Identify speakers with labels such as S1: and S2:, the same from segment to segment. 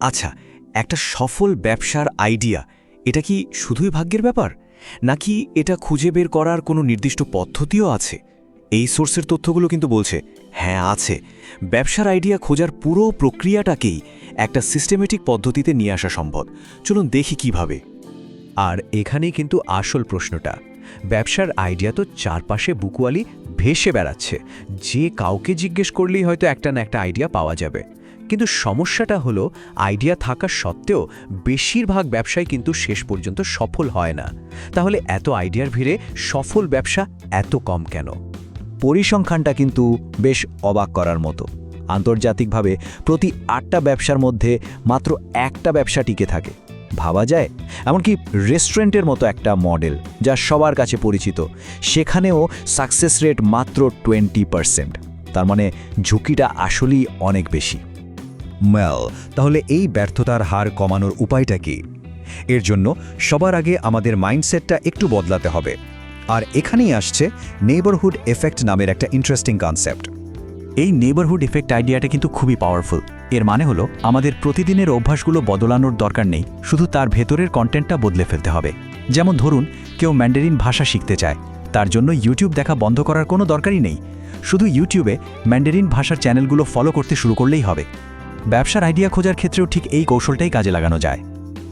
S1: আচ্ছা একটা সফল ব্যবসার আইডিয়া, এটা কি শুধুই ভাগ্যের ব্যাপার? নাকি এটা খুঁজে বের করার কোনো নির্দিষ্ট পদ্ধতিও আছে? এই সোর্সের তথ্যগুলো কিন্তু বলছে হ্যাঁ আছে। ব্যবসার আইডিয়া খোঁজার পুরো প্রক্রিয়াটাকেই একটা সিস্টেমেটিক পদ্ধতিতে নিয়ে আসা সম্ভব। চলুন দেখি কীভাবে।
S2: আর এখানেই কিন্তু আসল প্রশ্নটা, ব্যবসার আইডিয়া তো চারপাশে বুকুয়ালি ভেসে বেড়াচ্ছে। যে কাউকে জিজ্ঞেস করলেই হয়তো একটা না একটা আইডিয়া পাওয়া যাবে। কিন্তু সমস্যাটা হলো আইডিয়া থাকা সত্ত্বেও বেশিরভাগ ব্যবসায় কিন্তু শেষ পর্যন্ত সফল হয় না। তাহলে এত আইডিয়ার ভিড়ে সফল ব্যবসা এত কম কেন?
S3: পরিসংখ্যানটা কিন্তু বেশ অবাক করার মতো। আন্তর্জাতিকভাবে প্রতি আটটা ব্যবসার মধ্যে মাত্র একটা ব্যবসা টিকে থাকে। ভাবা যায়? এমনকি রেস্টুরেন্টের মতো একটা মডেল যা সবার কাছে পরিচিত, সেখানেও সাকসেস রেট মাত্র টোয়েন্টি পারসেন্ট তার মানে ঝুঁকিটা আসলেই অনেক বেশি।
S4: ম্যাল তাহলে এই ব্যর্থতার হার কমানোর উপায়টা কি? এর জন্য সবার আগে আমাদের মাইন্ডসেটটা একটু বদলাতে হবে। আর এখানেই আসছে নেইবারহুড এফেক্ট নামের একটা ইন্টারেস্টিং কনসেপ্ট
S1: এই নেবারহুড এফেক্ট আইডিয়াটা কিন্তু খুবই পাওয়ারফুল এর মানে হলো আমাদের প্রতিদিনের অভ্যাসগুলো বদলানোর দরকার নেই, শুধু তার ভেতরের কন্টেন্টটা বদলে ফেলতে হবে। যেমন ধরুন, কেউ ম্যান্ডারিন ভাষা শিখতে চায়, তার জন্য ইউটিউব দেখা বন্ধ করার কোনো দরকারই নেই। শুধু ইউটিউবে ম্যান্ডারিন ভাষার চ্যানেলগুলো ফলো করতে শুরু করলেই হবে। ব্যবসার আইডিয়া খোঁজার ক্ষেত্রেও ঠিক এই কৌশলটাই কাজে লাগানো যায়।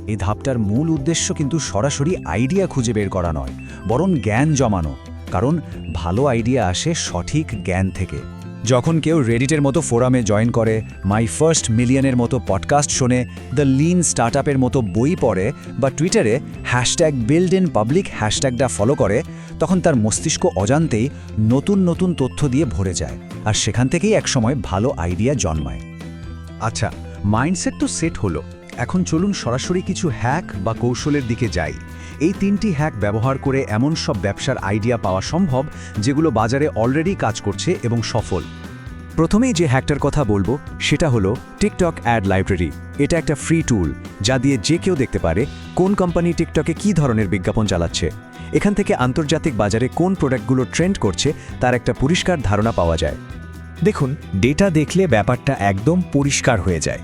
S3: এই ধাপটার মূল উদ্দেশ্য কিন্তু সরাসরি আইডিয়া খুঁজে বের করা নয়, বরং জ্ঞান জমানো, কারণ ভালো আইডিয়া আসে সঠিক জ্ঞান থেকে। যখন কেউ রেডিটের মতো ফোরামে জয়েন করে, মাই ফার্স্ট মিলিয়নের মতো পডকাস্ট শোনে, দ্য লিন স্টার্টআপের মতো বই পড়ে, বা টুইটারে হ্যাশট্যাগ বিল্ড ইন পাবলিক হ্যাশট্যাগটা ফলো করে, তখন তার মস্তিষ্ক অজান্তেই নতুন নতুন তথ্য দিয়ে ভরে যায়, আর সেখান থেকেই একসময় ভালো আইডিয়া জন্মায়।
S4: আচ্ছা মাইন্ডসেট তো সেট হলো। এখন চলুন সরাসরি কিছু হ্যাক বা কৌশলের দিকে যাই। এই তিনটি হ্যাক ব্যবহার করে এমন সব ব্যবসার আইডিয়া পাওয়া সম্ভব, যেগুলো বাজারে অলরেডি কাজ করছে এবং সফল।
S2: প্রথমেই যে হ্যাকটার কথা বলব, সেটা হলো টিকটক অ্যাড লাইব্রেরি এটা একটা ফ্রি টুল যা দিয়ে যে কেউ দেখতে পারে কোন কোম্পানি টিকটকে কী ধরনের বিজ্ঞাপন চালাচ্ছে। এখান থেকে আন্তর্জাতিক বাজারে কোন প্রোডাক্টগুলো ট্রেন্ড করছে, তার একটা পরিষ্কার ধারণা পাওয়া যায়।
S3: দেখুন ডেটা দেখলে ব্যাপারটা একদম পরিষ্কার হয়ে যায়।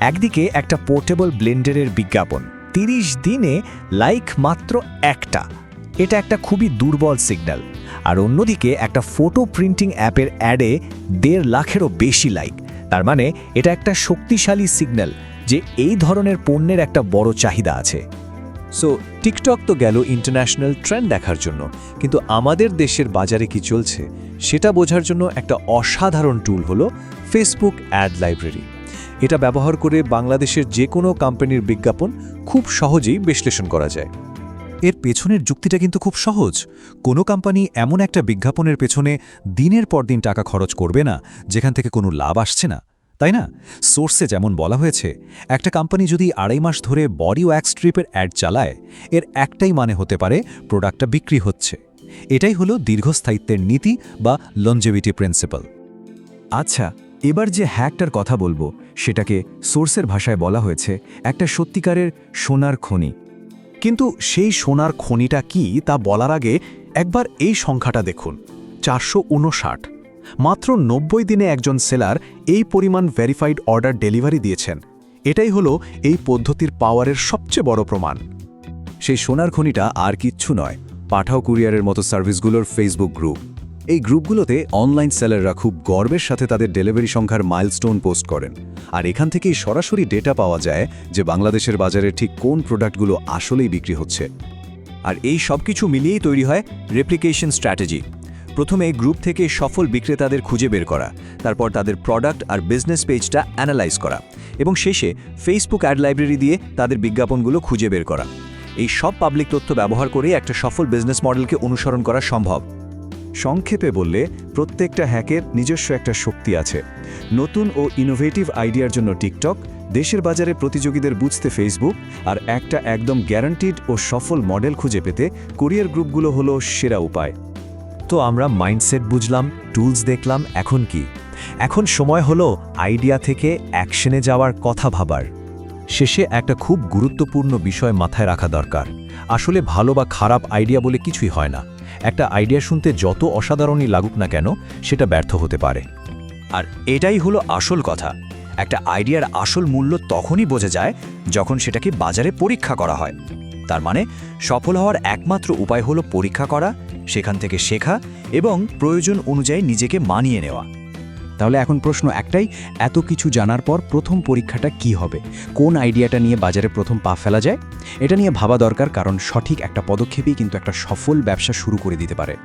S3: একদিকে একটা পোর্টেবল ব্লেন্ডারের বিজ্ঞাপন, তিরিশ দিনে লাইক মাত্র একটা। এটা একটা খুবই দুর্বল সিগন্যাল আর অন্যদিকে একটা ফটো প্রিন্টিং অ্যাপের অ্যাডে দেড় লাখেরও বেশি লাইক তার মানে এটা একটা শক্তিশালী সিগন্যাল যে এই ধরনের পণ্যের একটা বড় চাহিদা আছে।
S2: সো টিকটক তো গেল ইন্টারন্যাশনাল ট্রেন্ড দেখার জন্য। কিন্তু আমাদের দেশের বাজারে কি চলছে, সেটা বোঝার জন্য একটা অসাধারণ টুল হলো ফেসবুক অ্যাড লাইব্রেরি এটা ব্যবহার করে বাংলাদেশের যে কোনো কোম্পানির বিজ্ঞাপন খুব সহজেই বিশ্লেষণ করা যায়।
S4: এর পেছনের যুক্তিটা কিন্তু খুব সহজ। কোনো কোম্পানি এমন একটা বিজ্ঞাপনের পেছনে দিনের পর দিন টাকা খরচ করবে না, যেখান থেকে কোনো লাভ আসছে না। তাই না? সোর্সে যেমন বলা হয়েছে, একটা কোম্পানি যদি আড়াই মাস ধরে বডি ওয়্যাক্স স্ট্রিপের অ্যাড চালায়, এর একটাই মানে হতে পারে প্রোডাক্টটা বিক্রি হচ্ছে। এটাই হলো দীর্ঘস্থায়িত্বের নীতি বা লঞ্জেভিটি প্রিন্সিপাল
S2: আচ্ছা এবার যে হ্যাকটার কথা বলব, সেটাকে সোর্সের ভাষায় বলা হয়েছে একটা সত্যিকারের সোনার খনি।
S1: কিন্তু সেই সোনার খনিটা কি তা বলার আগে একবার এই সংখ্যাটা দেখুন, চারশো উনষাট। মাত্র নব্বই দিনে একজন সেলার এই পরিমাণ ভেরিফাইড অর্ডার ডেলিভারি দিয়েছেন। এটাই হলো এই পদ্ধতির পাওয়ারের সবচেয়ে বড় প্রমাণ।
S2: সেই সোনার খনিটা আর কিচ্ছু নয়, পাঠাও কুরিয়ারের মতো সার্ভিসগুলোর ফেসবুক গ্রুপ এই গ্রুপগুলোতে অনলাইন সেলাররা খুব গর্বের সাথে তাদের ডেলিভারি সংখ্যার মাইলস্টোন পোস্ট করেন। আর এখান থেকেই সরাসরি ডেটা পাওয়া যায় যে বাংলাদেশের বাজারে ঠিক কোন প্রোডাক্টগুলো আসলেই বিক্রি হচ্ছে। আর এই সব কিছু মিলিয়েই তৈরি হয় রেপ্লিকেশন স্ট্র্যাটেজি প্রথমে গ্রুপ থেকে সফল বিক্রেতাদের খুঁজে বের করা, তারপর তাদের প্রোডাক্ট আর বিজনেস পেজটা অ্যানালাইজ করা এবং শেষে ফেসবুক অ্যাড লাইব্রেরি দিয়ে তাদের বিজ্ঞাপনগুলো খুঁজে বের করা। এই সব পাবলিক তথ্য ব্যবহার করে একটা সফল বিজনেস মডেলকে অনুসরণ করা সম্ভব। সংক্ষেপে বললে, প্রত্যেকটা হ্যাকের নিজস্ব একটা শক্তি আছে। নতুন ও ইনোভেটিভ আইডিয়ার জন্য টিকটক, দেশের বাজারে প্রতিযোগীদের বুঝতে ফেসবুক আর একটা একদম গ্যারান্টিড ও সফল মডেল খুঁজে পেতে কোরিয়ার গ্রুপগুলো হলো সেরা উপায়।
S3: তো আমরা মাইন্ডসেট বুঝলাম টুলস দেখলাম, এখন কি? এখন সময় হলো আইডিয়া থেকে অ্যাকশনে যাওয়ার কথা ভাবার। শেষে একটা খুব গুরুত্বপূর্ণ বিষয় মাথায় রাখা দরকার। আসলে ভালো বা খারাপ আইডিয়া বলে কিছুই হয় না। একটা আইডিয়া শুনতে যত অসাধারণই লাগুক না কেন, সেটা ব্যর্থ হতে পারে।
S1: আর এটাই হলো আসল কথা।
S3: একটা আইডিয়ার আসল মূল্য তখনই বোঝা যায় যখন সেটাকে বাজারে পরীক্ষা করা হয়। তার মানে সফল হওয়ার একমাত্র উপায় হলো পরীক্ষা করা সেখান থেকে শেখা এবং প্রয়োজন অনুযায়ী নিজেকে মানিয়ে নেওয়া।
S5: তাহলে এখন প্রশ্ন একটাই, এত কিছু জানার পর প্রথম পরীক্ষাটা কি হবে? কোন আইডিয়াটা নিয়ে বাজারে প্রথম পা ফেলা যায়? এটা নিয়ে ভাবা দরকার, কারণ সঠিক একটা পদক্ষেপই কিন্তু একটা সফল ব্যবসা শুরু করে দিতে পারে।